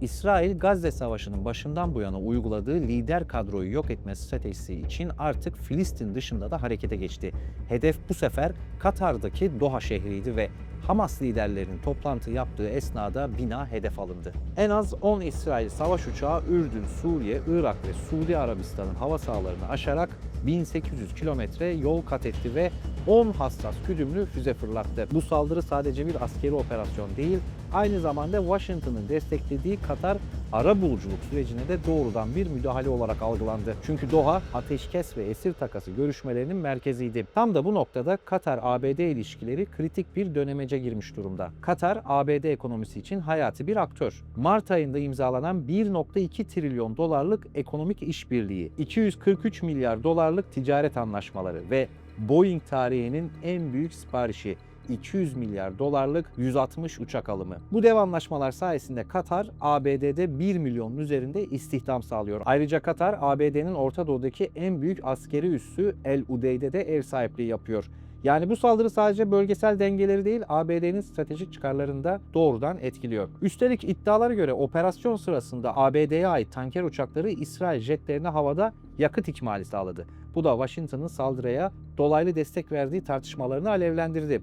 İsrail Gazze Savaşı'nın başından bu yana uyguladığı lider kadroyu yok etme stratejisi için artık Filistin dışında da harekete geçti. Hedef bu sefer Katar'daki Doha şehriydi ve Hamas liderlerinin toplantı yaptığı esnada bina hedef alındı. En az 10 İsrail savaş uçağı Ürdün, Suriye, Irak ve Suudi Arabistan'ın hava sahalarını aşarak 1800 kilometre yol kat etti ve 10 hassas güdümlü füze fırlattı. Bu saldırı sadece bir askeri operasyon değil, aynı zamanda Washington'ın desteklediği Katar ara buluculuk sürecine de doğrudan bir müdahale olarak algılandı. Çünkü Doha ateşkes ve esir takası görüşmelerinin merkeziydi. Tam da bu noktada Katar-ABD ilişkileri kritik bir dönemece girmiş durumda. Katar, ABD ekonomisi için hayati bir aktör. Mart ayında imzalanan 1.2 trilyon dolarlık ekonomik işbirliği, 243 milyar dolarlık ticaret anlaşmaları ve Boeing tarihinin en büyük siparişi 200 milyar dolarlık 160 uçak alımı. Bu dev anlaşmalar sayesinde Katar, ABD'de 1 milyonun üzerinde istihdam sağlıyor. Ayrıca Katar, ABD'nin Orta Doğu'daki en büyük askeri üssü El Udeyd'e de ev sahipliği yapıyor. Yani bu saldırı sadece bölgesel dengeleri değil, ABD'nin stratejik çıkarlarını da doğrudan etkiliyor. Üstelik iddialara göre operasyon sırasında ABD'ye ait tanker uçakları İsrail jetlerine havada yakıt ikmali sağladı. Bu da Washington'ın saldırıya dolaylı destek verdiği tartışmalarını alevlendirdi.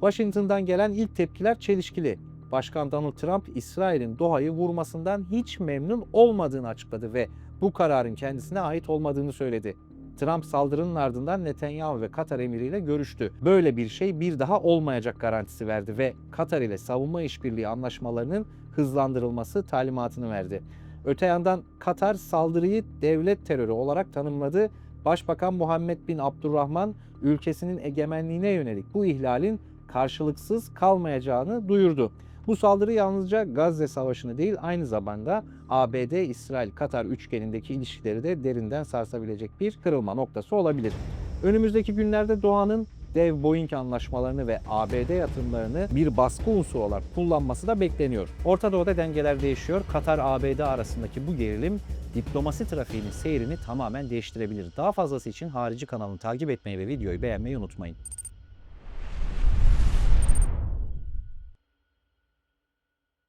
Washington'dan gelen ilk tepkiler çelişkili. Başkan Donald Trump, İsrail'in Doha'yı vurmasından hiç memnun olmadığını açıkladı ve bu kararın kendisine ait olmadığını söyledi. Trump saldırının ardından Netanyahu ve Katar emiriyle görüştü. Böyle bir şey bir daha olmayacak garantisi verdi ve Katar ile savunma işbirliği anlaşmalarının hızlandırılması talimatını verdi. Öte yandan Katar saldırıyı devlet terörü olarak tanımladı. Başbakan Muhammed bin Abdurrahman ülkesinin egemenliğine yönelik bu ihlalin karşılıksız kalmayacağını duyurdu. Bu saldırı yalnızca Gazze Savaşı'nı değil aynı zamanda ABD, İsrail, Katar üçgenindeki ilişkileri de derinden sarsabilecek bir kırılma noktası olabilir. Önümüzdeki günlerde Doğan'ın dev Boeing anlaşmalarını ve ABD yatırımlarını bir baskı unsuru olarak kullanması da bekleniyor. Orta Doğu'da dengeler değişiyor. Katar-ABD arasındaki bu gerilim diplomasi trafiğinin seyrini tamamen değiştirebilir. Daha fazlası için Harici kanalını takip etmeyi ve videoyu beğenmeyi unutmayın.